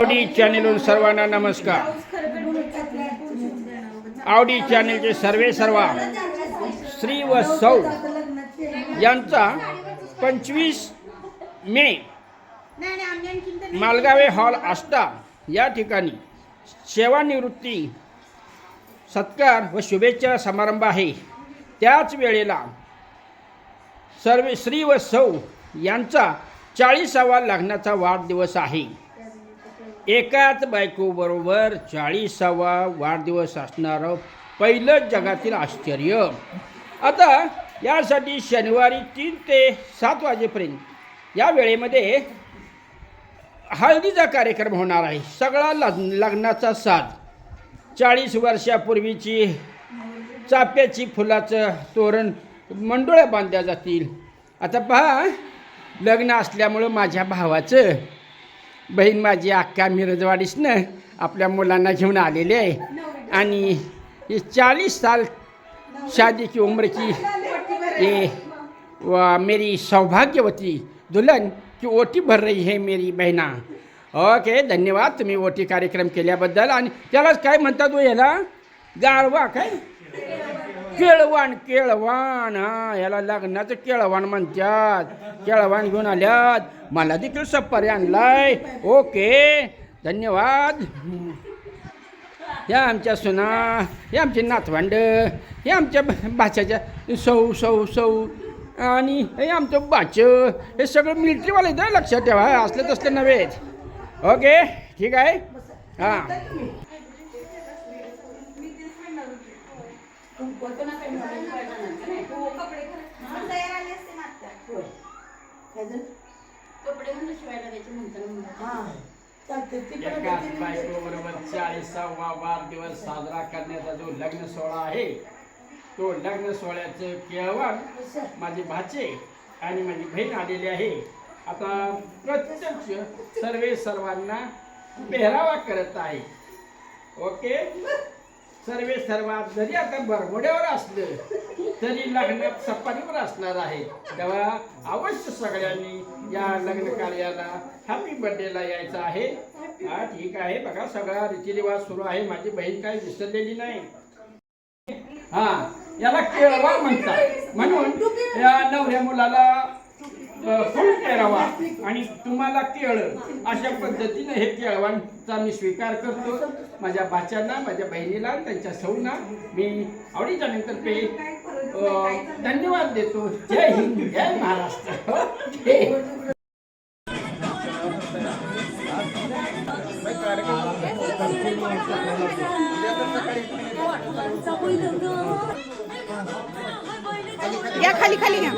आवडी चॅनेलवरून सर्वांना नमस्कार. आवडी चॅनेलचे सर्वे सर्वा श्री व सौ यांचा पंचवीस मे मालगावे हॉल आष्टा या ठिकाणी सेवानिवृत्ती सत्कार व शुभेच्छा समारंभ आहे. त्याच वेळेला सर्वे श्री व सौ यांचा चाळीसावा लग्नाचा वाढदिवस आहे. एकाच बायकोबरोबर चाळीसावा वाढदिवस असणारं पहिलं जगातील आश्चर्य. आता यासाठी शनिवारी तीन ते सात वाजेपर्यंत या वेळेमध्ये हळदीचा कार्यक्रम होणार आहे. सगळा लग्न लग्नाचा साथ चाळीस वर्षापूर्वीची चाप्याची फुलाचं तोरण मंडोळ्या बांधल्या जातील. आता पहा लग्न असल्यामुळं माझ्या भावाचं बहीण माझी अक्का मिरजवाडीसनं आपल्या मुलांना घेऊन आलेली आहे. आणि ये चाळीस साल शादी की उम्र की ये व मेरी सौभाग्यवती दुल्हन की ओटी भर रही है मेरी बहिणा. ओके धन्यवाद तुम्ही ओटी कार्यक्रम केल्याबद्दल. आणि त्यालाच काय म्हणतात हो याला? गारवा काय? केळवाण केळवाण हा याला लग्नाचं केळवाण म्हणतात. केळवाण घेऊन आल्यात. मला देखील सप्पारी आणलाय. ओके. धन्यवाद. या आमच्या सुना हे आमचे नातवांड हे आमच्या भाच्याच्या सौ सौ सौ आणि हे आमचं बाच हे सगळं मिलिटरीवाले आहे लक्षात ठेवा. असलं तसलं नव्हे. ओके. ठीक आहे? हां. कपडे म्हणजे शिवायला द्यायचे म्हणताना एकाच बायकोबरोबर चाळीसावा वाढदिवस साजरा करण्याचा जो लग्न सोहळा आहे तो लग्न सोहळ्याचं केळवण माझे भाचे आणि माझी बहीण आलेली आहे. आता प्रत्यक्ष सर्वे सर्वांना पेहरावा करत आहे. ओके? सर्वे सर्वात जरी आता बरमोड्यावर असलं तरी लग्नात सपाटीवर असणार आहे. तेव्हा अवश्य सगळ्यांनी या लग्न कार्याला हॅपी बर्थडेला यायचं आहे. हा ठीक आहे. बघा सगळा रीतिरिवाज सुरू आहे. माझी बहीण काही विसरलेली नाही. हा याला केळवा म्हणतात. म्हणून या नवऱ्या मुलाला फुल पेरावा आणि तुम्हाला केळ. अशा पद्धतीनं हे केळवांचा मी स्वीकार करतो. माझ्या बाच्यांना माझ्या बहिणीला त्यांच्या सौना मी आवडीच्या नंतर पे धन्यवाद देतो. जय हिंद जय महाराष्ट्र. हो. कार्यक्रम या खाली खाली घ्या.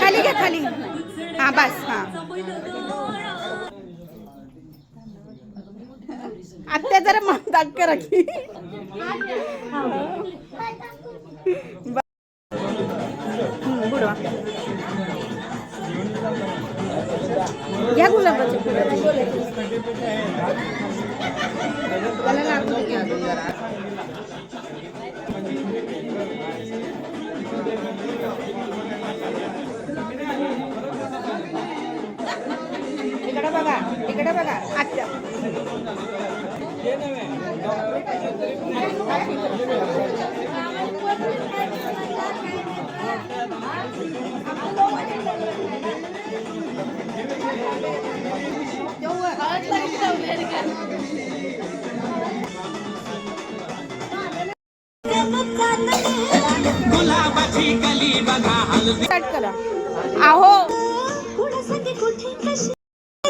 खाली घ्या खाली. हां बस हां. आत्या जरा मग दाग करा की. बुडवा घ्या गुलाबाचे फुलं त्याला लागू दे बघा. इकडे बघा आत्या स्टार्ट करा. आहो.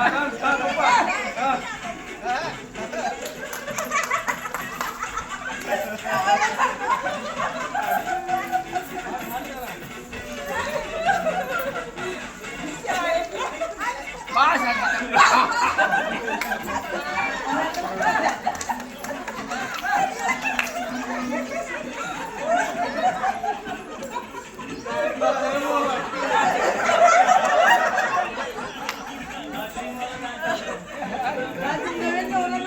Ah, ah, Baixa,